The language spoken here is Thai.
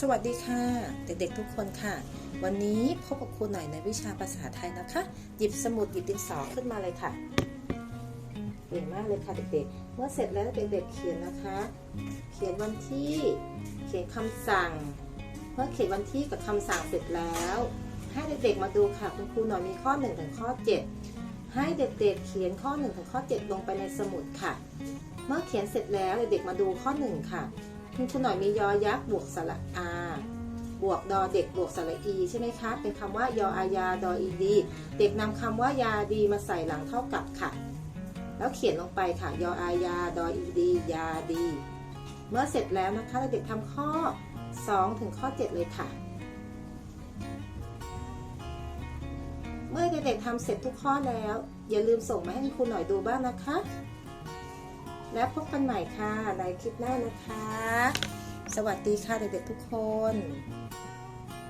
สวัสดีค่ะ เด็กๆทุกคนค่ะ วันนี้พบกับครูหน่อยในวิชาภาษาไทยนะคะ หยิบสมุดหยิบดินสอขึ้นมาเลยค่ะเก่งมากเลยค่ะเด็กๆ เมื่อเสร็จแล้วเด็กๆเขียนนะคะ เขียนวันที่เขียนคำสั่ง เมื่อเขียนวันที่กับคำสั่งเสร็จแล้ว ให้เด็กๆมาดูค่ะคุณครูหน่อยมีข้อ1ถึงข้อ 7 ให้เด็กๆเขียนข้อ1ถึงข้อ 7 ลงไปในสมุดค่ะ เมื่อเขียนเสร็จแล้วเด็กๆมาดูข้อ 1 ค่ะ คุณครูหน่อยมียอยักษ์บวกสระอาบวกดอเด็กบวกสระอีใช่ไหมคะ เป็นคำว่ายออายาดออีดี เด็กนำคำว่ายาดีมาใส่หลังเท่ากับค่ะ แล้วเขียนลงไปค่ะ ยออายาดออีดี ยาดี เมื่อเสร็จแล้วนะคะเด็กๆทำข้อ 2 ถึงข้อ 7 เลยค่ะ เมื่อเด็กๆทำเสร็จทุกข้อแล้ว อย่าลืมส่งมาให้คุณครูหน่อยดูบ้างนะคะ แล้วพบกันใหม่ค่ะในคลิปหน้านะคะ สวัสดีค่ะเด็กๆทุกคน